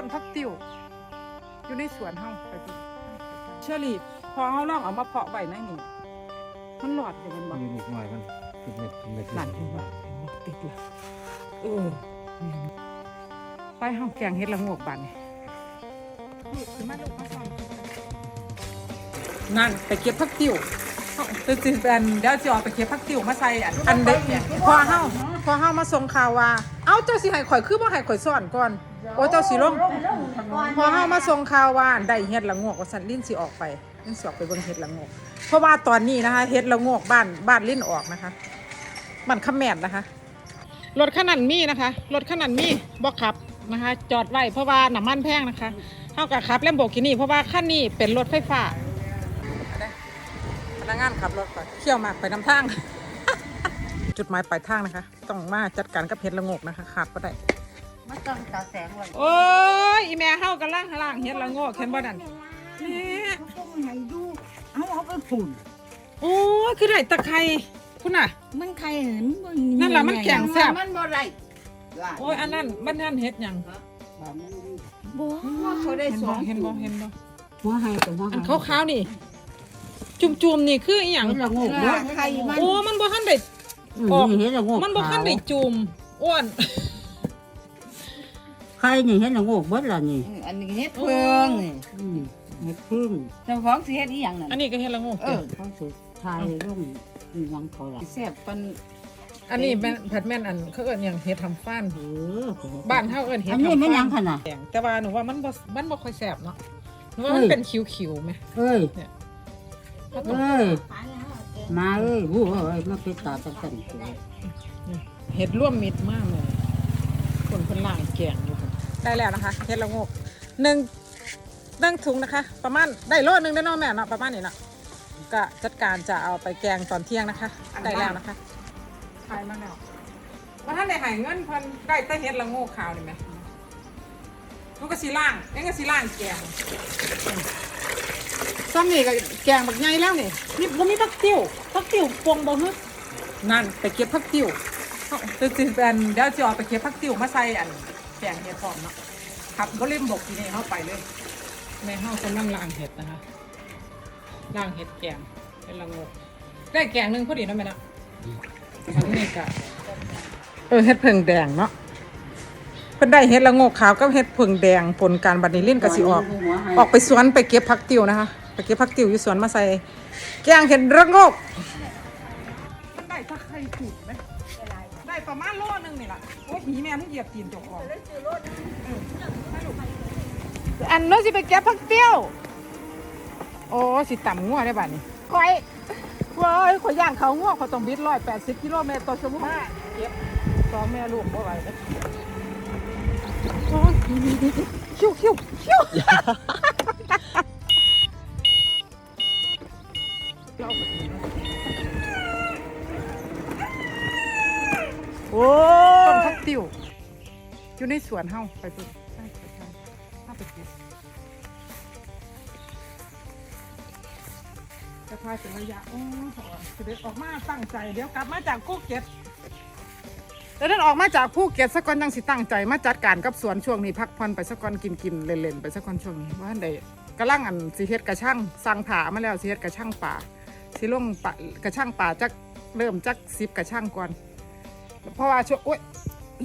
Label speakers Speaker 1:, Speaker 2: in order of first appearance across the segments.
Speaker 1: ต้นพักติ้วอยู่ในสวนเฮาไปดูเชอรี่พอเฮาลองเอามาเพาะไว้ในนี่มันหลอดอย่างนั้นบ่
Speaker 2: มีนิดหน่อยมันเป็นเม็ดเป็นเม็ด
Speaker 1: หลั่นเห็นบ่เห็นบ่ติดละเออแม่นไปเฮาแกงเฮ็ดละโงกบานนี่ลูกขึ้นมาลูกมาซ้อมนั่นไปเก็บผักติ้วจะสิเป็นเดี๋ยวจะเอาไปเก็บผักติ้วมาใส่อันอันเด็กเนี่ยพอเฮาพอเฮามาส่งข่าวว่า เอาเจ้าสิให้ข่อยคือบ่ให้ข่อยสอนก่อน โอ้เจ้าสิลงพอเฮามาส่งข่าวว่าได้เฮ็ดละโงกว่าสันลิ้นสิออกไปลิ้นสิออกไปเบิ่งเฮ็ดละโงกเพราะว่าตอนนี้นะคะเฮ็ดละโงกบ้านบ้านลิ้นออกนะคะบ้านขแมนนะคะรถขนาดมีนะคะรถขนาดมีบ่ขับนะคะ จอดไว้เพราะว่าน้ำมันแพงนะคะเท่ากับขับแลมโบกินี่เพราะว่าคันนี้เป็นรถไฟฟ้าพนักงานขับรถก่อนเขี่ยวมากไปนำทาง จุดหมายปลายทางนะคะ ต้องมาจัดการกับเฮ็ดละโงกนะคะขาดบ่ได้
Speaker 3: มันต้องตาแสงวัน
Speaker 1: โอ้ยอีแม่เฮากำลังล่างเฮ็ดละโงกเห็นบ่นั่นแม่
Speaker 3: ต้องให้ดูเอาเอาไปฝุ่น
Speaker 1: โอ้ยคือได้ตะไคร้คุณน่ะ
Speaker 3: มันใครเห็นบ่
Speaker 1: นั่นล่ะมันแข็งแซ่บ
Speaker 3: มันบ่ไร
Speaker 1: โอ้ยอันนั้นบ้านนั่นเฮ็ดหยัง
Speaker 3: บ่เขาได้
Speaker 1: เห็น
Speaker 3: ส
Speaker 1: บ่
Speaker 3: อง
Speaker 1: เห็นบ่เห็นบ่
Speaker 3: หัวให้กับหัว
Speaker 1: อันขาวๆนี่ จุ่มๆนี่คืออีหยัง
Speaker 3: เห็นละงูบ่ใครมัน
Speaker 1: โอ้มันบ่ทันได้ ออก
Speaker 3: นี่เห็นละงู
Speaker 1: มันบ่ทันได้จุ่มอ้วน
Speaker 3: ใครนี่เห็นละงูเบิดล่ะนี่
Speaker 4: อันนี้เฮ็ดเพิ่งนี่
Speaker 3: อืมเห็ดพึ่ง
Speaker 4: เจ้าของสิเฮ็ดอีหยังนั่น
Speaker 1: อันนี้ก็เฮ็ดละโงก
Speaker 4: เอ
Speaker 1: ติ
Speaker 4: อ
Speaker 3: เขาสุดทายลงอีหยังเขาล่ะ
Speaker 4: แซ่บปัน
Speaker 1: อันนี้แม่นผัดแม่นอันเขาเอิ้นหยังเฮ็ดทำฟ้าน
Speaker 3: เออ
Speaker 1: บ้านเฮาเอิ้นเฮ็ด
Speaker 3: อัน
Speaker 1: ทำ
Speaker 3: นี้
Speaker 1: ฟ้า
Speaker 3: มันหยังขนาด
Speaker 1: แกงแต่ว่าหนูว่ามันบ่มันบ่ค่อยแซ่บเนาะหนูว่ามัน
Speaker 3: เอ้ย
Speaker 1: เป็นคิวๆไหม
Speaker 3: เอ้ย
Speaker 1: ถ้าต้อง
Speaker 3: เอ้ย มาเอ้ยวู้เอ้ยมาเป็นตาจังซั่นตัว
Speaker 1: เห็ดร่วมมิตรมากเลยคนคนล่างแกงอยู่ค่ะได้แล้วนะคะเห็ดละโงกหนึ่งหนึ่งถุงนะคะ ประมาณได้โลนึงได้เน้องแม่เนาะประมาณนี้เนาะก็จัดการจะเอาไปแกงตอนเที่ยงนะคะ ได้แล้วนะคะขายมาแล้วว่าท่านได้หายเงินเพันได้แต่เห็ดละโงกขาวนี่ไหมมันก็สีล่างนี่ก็สีล่างแกง ซ้ำนี่ก็แกงบักใหญ่แล้วนี่นี่บ่มีผักติ้วผักติ้วปวงบ่ฮึนั่นไปเก็บผักติ้วจะจะเป็นเดี๋ยวจะเอาไปเก็บผักติ๋วมาใส่อันแกงเห็ดหอมเนาะครับก็เล่มบกทีนี้เข้าไปเลยแม่เฮากำลังล้างเห็ดนะคะล้างเห็ดแกงเป็นละโงกได้แกงหนึงพอดีนะแม่นะอันนี้ก็เออเห็ดเพิ่งแดงเนาะเพิ่นได้เห็ดละโงกขาวกับเห็ดเพิ่งแดงปนกันบัดนี้ลิ้นก็สิออก ออกไปสวนไปเก็บผักติ๋วนะคะไปเก็บผักติ๋วอยู่สวนมาใส่แกงเห็ดระโงกมันได้ถ้าใครถูกไหมได้ประมาณโลนึงนี่แหละโอ้ยหีแม่มึงเหยียบตีนจกออกอันนู้นสิไปเก็บผักเตี้ยวโอ้สิต่ำงัวได้บ้านี่คอยว้ายขอยย่างเขางัวเขาต้องบิดร้อยแปดสิบกิโลเมตรต่อชั่วโมงเก็บสองแม่ลูกบ่ไหวเลยโอ้ยคิวคิวคิว
Speaker 3: โอ้
Speaker 1: ต้นพักติวอยู่ในสวนเฮาไปดูใช่ใช่ถ้าไปกินจะพายเป็นระยะโอ้โหเด็ดออกมาตั้งใจเดี๋ยวกลับมาจากภูเก็ตเดี๋ยวนั้นออกมาจากภูเก็ตสักก่อนยังสิตั้งใจมาจัดการกับสวนช่วงนี้พักผ่อนไปสักก่อนกินกินเล่นๆไปสักก่อนช่วงนี้ว่าได้กำลังอันสิเฮ็ดกระช่างสั่งผามาแล้วสิเฮ็ดกระช่างป่า สิลงปะกระช่างป่าจักเริ่มจักสิบกระช่างก่อน เพราะว่าช่วงโอ๊ย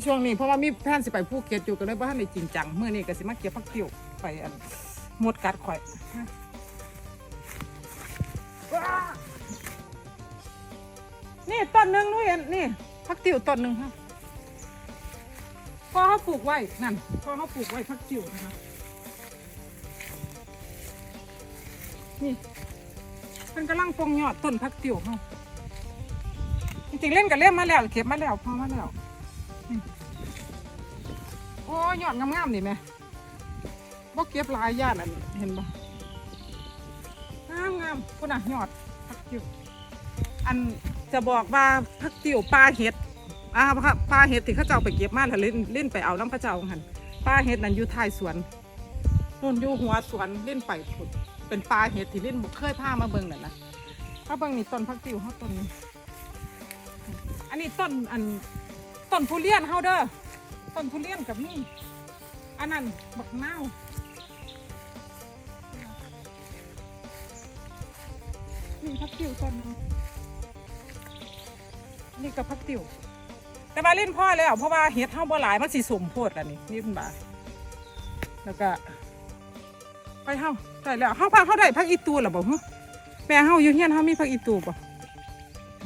Speaker 1: ช่วงนี้เพราะว่ามีแผนสิไปภูเก็ตอยู่กันเลยบ้านในจริงจังเมื่อนี้ก็สิมาเก็บผักติ๋วไปอันหมดกัดข่อยนี่ต้นหนึ่งนูเห็นนี่ผักติ๋วต้นหนึ่งฮะพอเขาปลูกไว้นั่นพอเขาปลูกไว้ผักติ๋วนะคะนี่ มันกำลังปงยอดต้นผักติ๋วเขาจริงๆเล่นกับเล่นมาแล้วเก็บมาแล้วพอมาแล้วนี่โอ้ยอดงามๆนี่แม่บ่เก็บหลายญาติอันเห็นบ่งามงามๆพุ่นน่ะยอดผักติ๋วอันจะบอกว่าผักติ๋วปลาเห็ดอ่าปลาเห็ดที่เขาเจ้าไปเก็บมาแล้วเล่นเล่นไปเอาน้ำพระเจ้าหันปลาเห็ดนั่นอยู่ท้ายสวนนู่นอยู่หัวสวนเล่นไปผุด เป็นปลาเห็ดที่เล่นบ่เคยพามาเบิ่งนั่นนะถ้าเบิ่งนี่ต้นผักติ๋วเฮาต้นนี้อันนี้ต้นอันต้นทุเรียนเฮาเด้อต้นทุเรียนกับนี่อันนั้นบักเน่าวนี่พักติวตอนนี้นี่ก็พักติวแต่ว่าเล่นพ่อแล้วเพราะว่าเฮ็ดเท่าบ่หลายมันสิสมโพดอันนี้นี่เป็นบาแล้วก็ไปเฮา ได้แล้วเฮาพาเฮาได้พักอีตูหรอบ่ฮะแม่เฮาอยู่เฮียนเฮามีพักอีตูบ่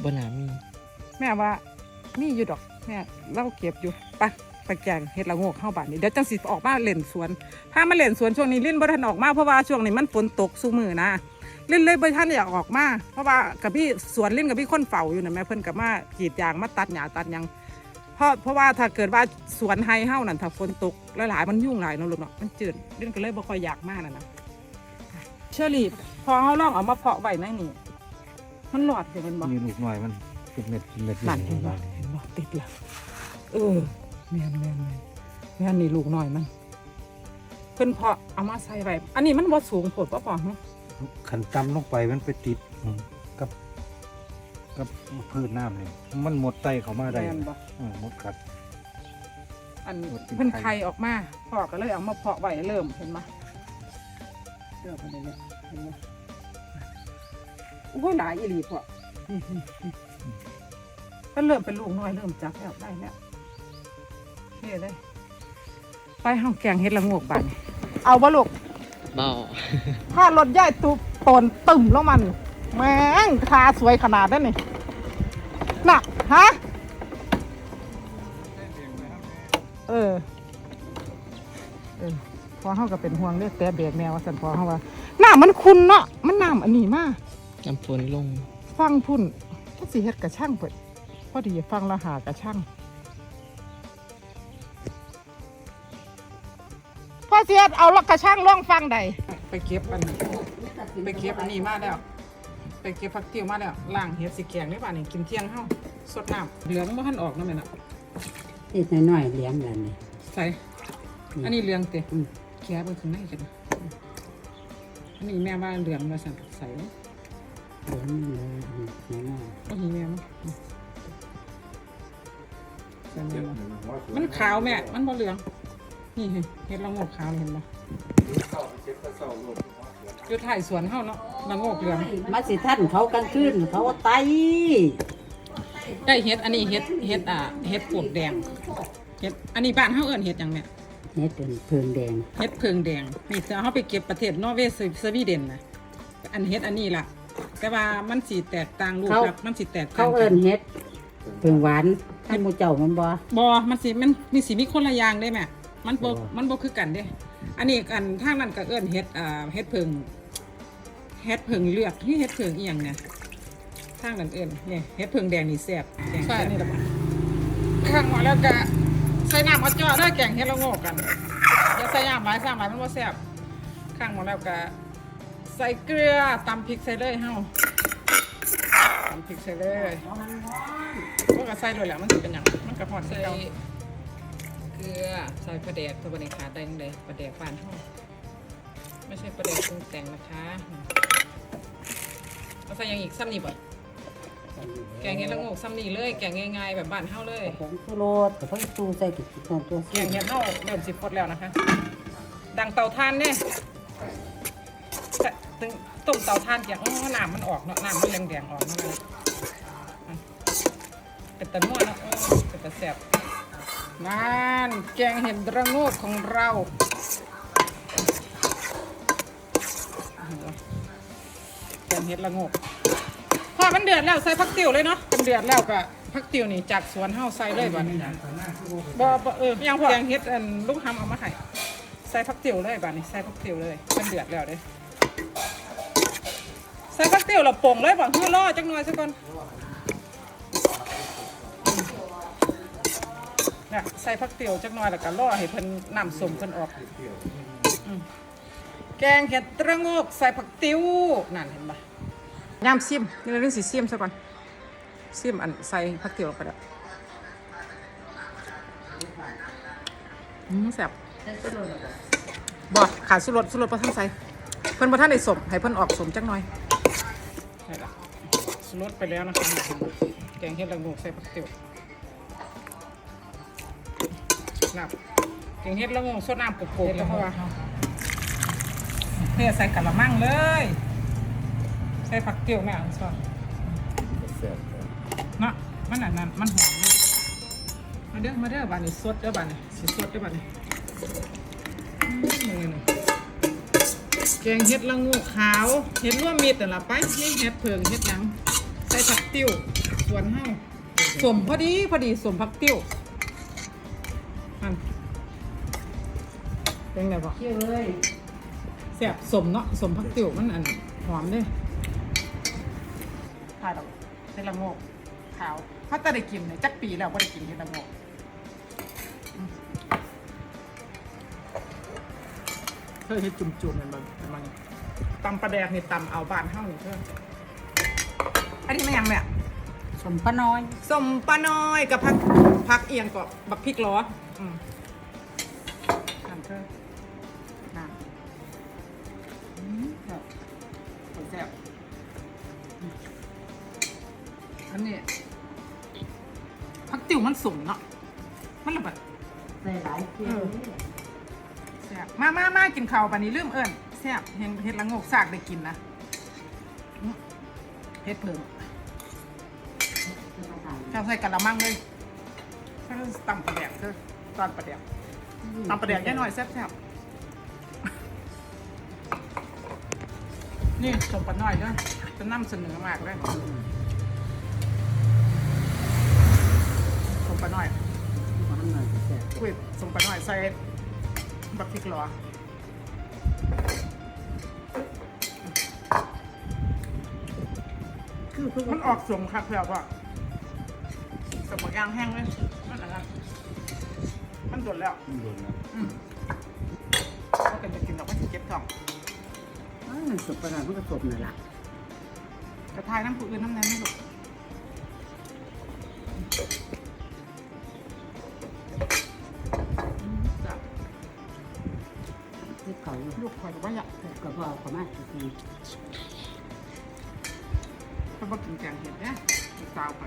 Speaker 5: บนามี
Speaker 1: แม่ว่ามีอยู่ดอกแม่เราเก็บอยู่ไปไปแกงเฮ็ดละโงกเข้าบ้านนี่เดี๋ยวจังสิออกมาเล่นสวน ถ้ามาเล่นสวนช่วงนี้ลิ้นบ่ทันออกมาเพราะว่าช่วงนี้มันฝนตกซุมือนะลิ้นเลยบ่ทันอยากออกมาเพราะว่ากับพี่สวนลิ้นกับพี่คนเฝ้าอยู่นะแม่เพิ่นกับมากรีดยางมาตัดหญ้าตัดหยังเพราะเพราะว่าถ้าเกิดว่าสวนไฮเฮานั่นถ้าฝนตกหลายๆมันยุ่งหลายเนาะลูกเนาะมันจืดลิ้นก็เลยบ่ค่อยอยากมากนะนะ เชอรี่พอเฮาลองเอามาเพาะไว้ในนี่มันหลอดอยู่แมันบ่
Speaker 2: มีลูกหน่อยมันเป็นเม็ดเป็นเม็ด
Speaker 1: นั่นเห็นบ่เห็นบ่ติดแล้วเออแม่นแม่นแม่นแม่นนี่ลูกน้อยมันเพิ่นเพาะเอามาใส่ไว้อันนี้มันบ่สูงโพดบ่พอหึ
Speaker 2: ขันจำลงไปมันไปติดอืมกับ กับพืชน้ำเลยมันหมดไตเขามาได้
Speaker 1: แม่นบ่
Speaker 2: อืมหมดกัด
Speaker 1: อัน
Speaker 2: หมดกิน
Speaker 1: เพิ่น
Speaker 2: ไข่
Speaker 1: ไข่ออกมาพ่อก็เลยเอามาเพาะไว้เริ่มเห็นบ่ เริ่มไปเลยเนี่ยเห็นบ่โอ้ยหลายอีหลีพ่อนี่นี่นี่ก็เริ่มเป็นลูกน้อยเริ่มจับแล้วได้แล้วโอเคเลยไปเฮาแกงเฮ็ดละโงกบาดนี้เอาบ่ลูก
Speaker 5: เบา
Speaker 1: ถ้ารถย่ายตูตนตึมแล้วมัน แม่งทาสวยขนาดนั้นนี่น่ะฮะเออเออ พอเขาก็เป็นห่วงเลือดแต่เบรกแนวว่าสันพอเขาว่าน้ำมันคุณเนาะมันน้ำอันนี้มาก
Speaker 5: น้ำฝนลง
Speaker 1: ฟังพุ่นก็สิเฮ็ดกระช่างเปิดพอดีฟังและหากระช่างพ่อเสียดเอาละกระช่างล่องฟังใดไปเก็บอันนี้ไปเก็บอันนี้มาแล้ว ไปเก็บผักติ้วมาแล้วล้างเฮ็ดสิแกงได้ป่ะนี่กินเที่ยงเฮาสดน้ำเหลืองบ่ทันออกเนาะแม่น่ะ
Speaker 3: เฮ็ดน้อยๆเลี้ยงแล้วนี่
Speaker 1: ใส่อันนี้เหลืองเตะ
Speaker 3: อืม
Speaker 1: แกะเบิ่งข้างในกันนะอันนี้แม่ว่าเหลืองว่าสั่นใส่
Speaker 3: เลี้ยงเลยน้อย
Speaker 1: ก็หีแม่มั้งใส่แม่มั้งมันขาวแม่ มันบ่เหลือง นี่เห็นเห็ดละโงกขาวนี่เห็นบ่อยู่ถ่ายสวนเฮาเนาะละโงกเหลือง
Speaker 3: ๆมาสิท่านเขากลางคืนเขาไต
Speaker 1: ได้เห็ดอันนี้เห็ดเห็ดอ่าเห็ดปวกแดงเห็ดอันนี้บ้านเฮาเอิ้นเห็ดหยังแม่
Speaker 3: เฮ็ดเป็นเพิงแดง
Speaker 1: เห็ดเพิงแดงนี่จะเอาไปเก็บประเทศนอร์เวย์สวีเดนนะอันเห็ดอันนี้ล่ะ แต่ว่ามันสีแตกต่างรูปแบบมันสีแตกต่า
Speaker 3: เขา
Speaker 1: งกั
Speaker 3: เอิ้นเฮ็ดเพิงหวานให้หมู่เจ้ามันบ่
Speaker 1: บอมันสีมันมีสีมีคนละอย่างได้แม่มันบ่มันบ่คือกันเด้ อันนี้อันทางนั้นก็เอิ้นเห็ดอ่าเห็ดเพิงเห็ดเพิงเลือกนี่เห็ดเพิงอีหยังเนี่ยทางนั้นเอิ้นนี่เห็ดเพิงแดงนี่แซ่บแกงแค่นี้ละบ่ข้างมาแล้วก็ ใส่น้ำเอาจ่อได้แกงเห็ดละโงกกันอย่าใส่น้ำหลายใส่น้ำหลายมันบ่แซ่บข้างหมดแล้วก็ใส่เกลือตำพริกใส่เลยเฮาตำพริกใส่เลยพวกก็ใส่เลยแหละมันสิเป็นหยังมันก็พอดใส่เกลือใส่ปลาแดกตัวบริขาดได้ยังไงปลาแดกบ้านเฮาไม่ใช่ปลาแดกปรุงแต่งนะคะเราใส่ยังอีกซ้ำนี่บ่ แกงเห็ดละโงกซ้ำนี่เลย แกงง่ายๆแบบบ้านเฮาเลย
Speaker 3: ผงชูรสกับผงชูใส่กับตัวตัว
Speaker 1: แกงเห็ดเฮาเริ่มสิพดแล้วนะคะ ดังเตาถ่านเนี่ยแต่ถึงต้มเตาถ่านเกียงอ๋อน้ำมันออกเนาะน้ำมันแดงๆออกเนาะอะเป็นตะนัวเนาะเออเป็นตะแซ่บนั่นแกงเห็ดระโงกของเราแกงเห็ดระโงกพ อมันเดือดแล้วใส่ผักติ๋วเลยเนาะมันเดือดแล้วก็ผักติ๋วนี่จากสวนเฮาใส่เลยบัดนี้บ่บ่เออยังพอแกงเห็ดอันลูกทำเอามาให้ใส่ผักติ๋วเลยบ้านี้ใส่ผักติ๋วเลยมันเดือดแล้วเด้ใส่ผักติ๋วเราป่งเลยบ่เพื่อล่อจังหน่อยซะก่อนเนี่ยใส่ผักติ๋วจังหน่อยแล้วก็ล่อให้เพิ่นน้ำส้มเพิ่นออก แกงเห็ดตระโงกใส่ผักติ๋วนั่นเห็นปะ ย่ามซิมนี่เรื่องสีซิมซะก่อนซิมอันใส่ผักติ๋วลงไปแล้วอืมแซ่บบอขาดสุรสสุรสประทันใส่เพิ่นประทันได้สมให้เพิ่นออกสมจักหน่อยใช่ละสุรสไปแล้วนะคะแกงเห็ดละโงใส่ผักติ๋วนับแกงเฮ็ดละโงสดน้ำกบๆแล้วเพราะว่าเทใส่กะละมังเลย ใส่ผักเกี๊ยวแม่อันซอน
Speaker 2: แซ่บเลย
Speaker 1: เนาะมันอันนั้นมันหอมอยู่มาเด้อมาเด้อบานนี้สดเด้อบานนี้สิสดเด้อบานนี้อืมมือนี่แกงเฮ็ดละโงูขาวเฮ็ดร่วมมิตรนั่นล่ะไปนี่เฮ็ดเพิงเฮ็ดหยังใส่ผักติ้วส่วนเฮาสมพอดีพอดีสมผักติ้วอันเป็นไงบ่
Speaker 3: เชื่อเลย
Speaker 1: แซ่บสมเนาะสมผักติ้วมันอันหอมเด้ ถ่ายดอกเฮ็ดละโงกขาวเขาจะได้กินเนี่ยจักปีแล้วบ่ได้กินเฮ็ดละโงกเธอเฮ็ดจุ่มๆมันมันมันตำปลาแดกนี่ตำเอาบานเท่านี่เธออันนี้มันยังเนี่ย
Speaker 3: สมปะน้อย
Speaker 1: ส้มปลาน้อยกับผักผักเอียงกับบักพริกล้ออืมนั่นเธอนั่ มันสุ่มเนาะมันระเบิด
Speaker 3: ใส่หลายเชื่อ
Speaker 1: แซ่บมามามากินข้าวปานนี้ลืมเอิ้นแซ่บเฮ็ดเฮ็ดละโงกซากได้กินนะอื้อเฮ็ดเพิ่มข้าวใส่กะละมังเลยข้าวตำปลาแดกเด้อตอนปลาแดกตำปลาแดกแย่หน่อยแซ่บแซ่บนี่สมปลาน้อยเด้อจะนำเสนอมากเลย สมปลาน้อยใส่บักพริกหรอ
Speaker 3: คือคือ
Speaker 1: มันออกสมคักแบบว่าสมบักยางแห้งเลยมันอะไรนะมันโดดแล้ว
Speaker 2: มันโดนนะ
Speaker 1: อืมก็เป็นจะกินเราก็จะเก็บท้อง
Speaker 3: มันสมปะน้อยมันก็สมนั่นล่ะ
Speaker 1: กระทายน้ำผู้อื่นน้ำแน่ไม่หลุดจ้ ลูกคอยกับว่าอยาก
Speaker 3: กระบอกเขามาจริง
Speaker 1: เพราะว่ากินแกงเห็ดเนี่ยสาวไป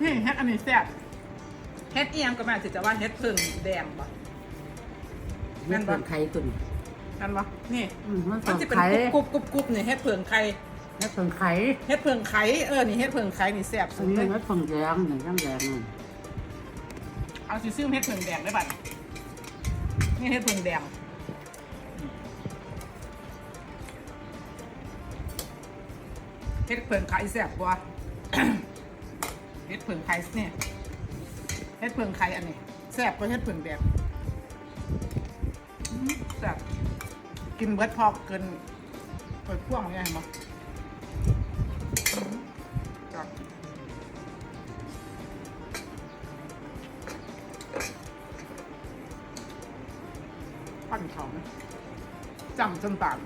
Speaker 1: นี่เฮ็ดอันนี้แซ่บเฮ็ดเอียงก็แม่สิจะว่าเฮ็ดพึ่งแดงบ่
Speaker 3: ๆมันเป็นไข่ตุ่น
Speaker 1: นั่นบ่นี่
Speaker 3: อืมมัน
Speaker 1: มั
Speaker 3: เป็นน
Speaker 1: จะเป็น
Speaker 3: ไข่
Speaker 1: กรุบกรุบกรุบนี่เฮ็ดเพิงไข่
Speaker 3: แล้วเป็นไข่
Speaker 1: เฮ็ดเพิงไข่เออนี่เฮ็ดเพิงไข่นี่แซ่บ
Speaker 3: อั
Speaker 1: สุ
Speaker 3: น
Speaker 1: ด
Speaker 3: นี้
Speaker 1: เลย
Speaker 3: มันเป็นแดงอย่างแดงนั่น
Speaker 1: เอาสิซื้อเฮ็ดเพิงแดงได้บัดนี่เฮ็ดเพิงแดง ฮ็ดเพิงไข่แซ่บว่เฮ็ดเพิงไข่เนี่ยเฮ็ดเพิงไข่อันนี้แซ่บกว่าเฮ็ดเพิงแดงอืมแซ่บกินเบิดพอเกินเปิดพ่วงเนี่ยเห็นไหมอืมจ้ะปั้นเขาไหมจำจนตาน